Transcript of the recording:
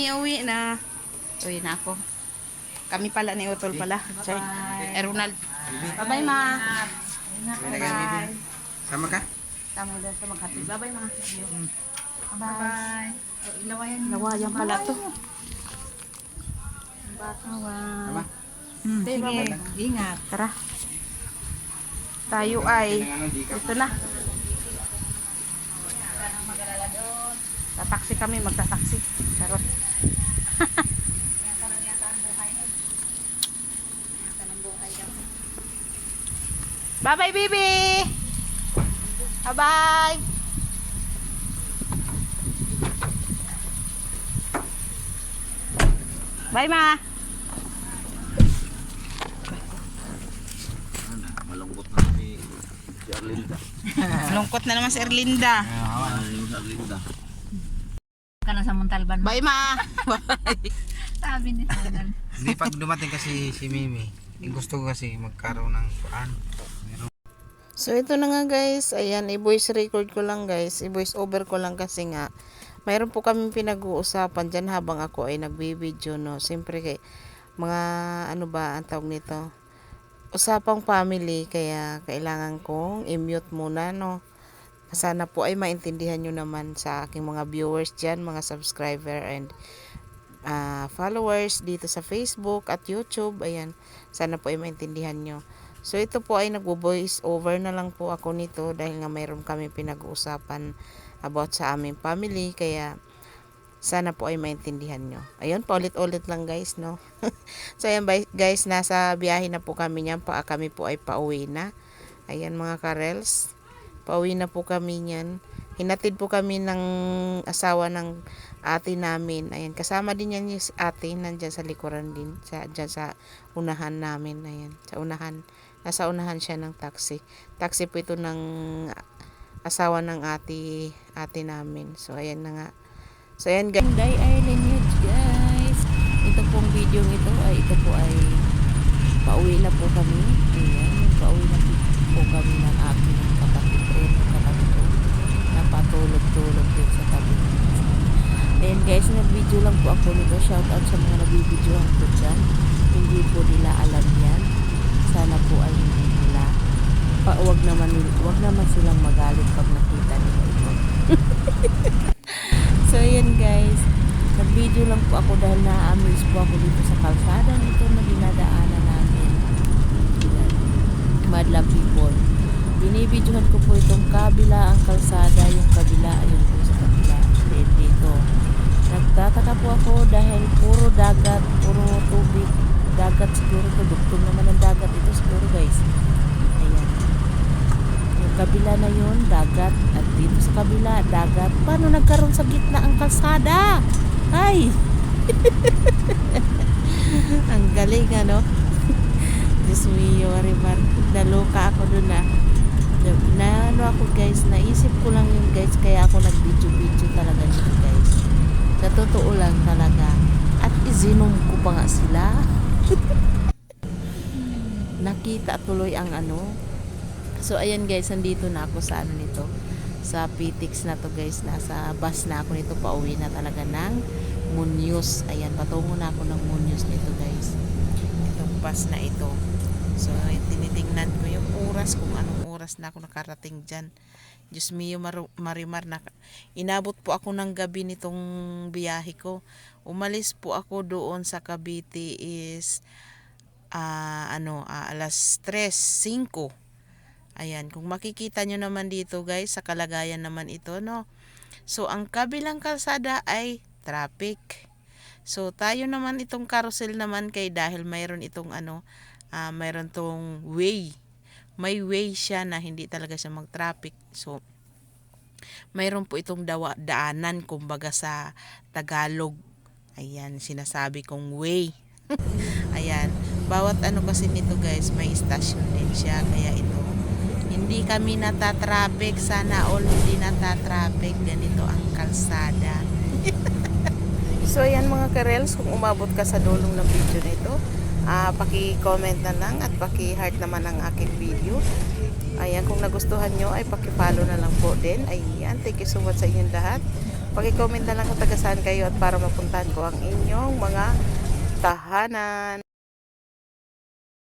Mi uwi na. Uwi na ako. Kami pala ni Utol pala. Sorry. Eh, Ronald. Bye-bye, ma. Bye. Sama ka? Tama daw sa maghati. Bye-bye, ma. Bye. Ilawayan mo. Lawayan pala to. Sama? Hmm, sige. bye-bye. Ingat. Tara. Tayo ay ito na. Tataksi kami, magtataksi. Charot. Bye-bye, baby! Bye-bye! Bye, ma! Malungkot na si si Arlinda. Lungkot na naman si Erlinda. Arlinda. Ka na sa Montalban. Bye, ma! Sabi ni Sonal. Hindi pag dumating kasi si Mimi, gusto ko kasi magkaroon ng kuan. So ito na nga guys, ayan, i-voice record ko lang guys, i-voice over ko lang kasi nga, mayroon po kami pinag-uusapan dyan habang ako ay nagbibideo, no. Siyempre kay, mga ano ba ang tawag nito, usapang family, kaya kailangan kong i-mute muna, no. Sana po ay maintindihan nyo naman sa aking mga viewers dyan, mga subscriber and ah, followers dito sa Facebook at YouTube. Ayan, sana po ay maintindihan nyo. So ito po ay nagbo-voice over na lang po ako nito dahil nga mayroon kami pinag-uusapan about sa aming family kaya sana po ay maintindihan nyo. Ayun, paulit-ulit lang guys, no? so ayan guys, nasa biyahe na po kami niyan. Pa, kami po ay pauwi na. Ayan mga karels. Pauwi na po kami niyan. Hinatid po kami ng asawa ng ate namin. Ayan, kasama din yan yung ate, nandyan sa likuran din. Sa, dyan sa unahan namin. Ayan, sa unahan. Nasa unahan siya ng taxi. Taxi po ito ng asawa ng ate, ate namin. So, ayan na nga. So, ayan guys. Day Island News guys. Ito pong video ito ay ito po ay pauwi na po kami. Ayan, pauwi na po, kami ng aking kapatid o ng kapatid ko. Napatulog-tulog din sa tabi. Ayan guys, nag-video lang po ako nito. Shout out sa mga nag-videohan ko dyan. Hindi po nila alam yan. Sana po ay hindi nila. Pa, wag naman, wag naman silang magalit pag nakita nila ito. so ayan guys, nag-video lang po ako dahil na-amaze po ako dito sa kalsada nito na dinadaanan namin. Ayan. Madla people. Binibidyohan ko po itong kabila ang kalsada, yung kabila, ayun po sa kabila. Then dito. Nagtataka po ako dahil puro dagat, puro tubig. Dagat siguro to. Duktong naman ang dagat ito siguro guys. Ayan. Yung kabila na yun, dagat. At dito sa kabila, dagat. Paano nagkaroon sa gitna ang kalsada? Ay! ang galing ano? Diyos mio, Marimar. Naloka ako dun ah. Na ano ako guys, naisip ko lang yun guys, kaya ako nag-video-video talaga dito guys. Sa totoo lang talaga. At izinom ko pa nga sila. Nakita tuloy ang ano. So ayan guys, nandito na ako sa ano nito. Sa PTX na to guys. Nasa bus na ako nito. Pauwi na talaga ng Munyos. Ayan, patungo na ako ng Munyos nito guys. Itong bus na ito. So, tinitingnan ko yung oras kung anong oras na ako nakarating dyan. Diyos mio Marimar, na, inabot po ako ng gabi nitong biyahe ko. Umalis po ako doon sa Cavite is ah, ano, ah, alas 3, 5. Ayan, kung makikita nyo naman dito guys, sa kalagayan naman ito, no? So, ang kabilang kalsada ay traffic. So, tayo naman itong carousel naman kay dahil mayroon itong ano, ah mayroon tong way. May way siya na hindi talaga siya mag-traffic. So, mayroon po itong dawa, daanan, kumbaga sa Tagalog. Ayan, sinasabi kong way. Ayan, bawat ano kasi nito guys, may station din siya. Kaya ito, hindi kami natatraffic. Sana all hindi natatraffic. Ganito ang kalsada. so, ayan mga karels, kung umabot ka sa dulong ng video na ito, ah paki-comment na lang at paki-heart naman ang aking video. Ayan, kung nagustuhan nyo ay paki-follow na lang po din. Ayan, thank you so much sa inyong lahat. Paki-comment na lang kung taga saan kayo at para mapuntahan ko ang inyong mga tahanan.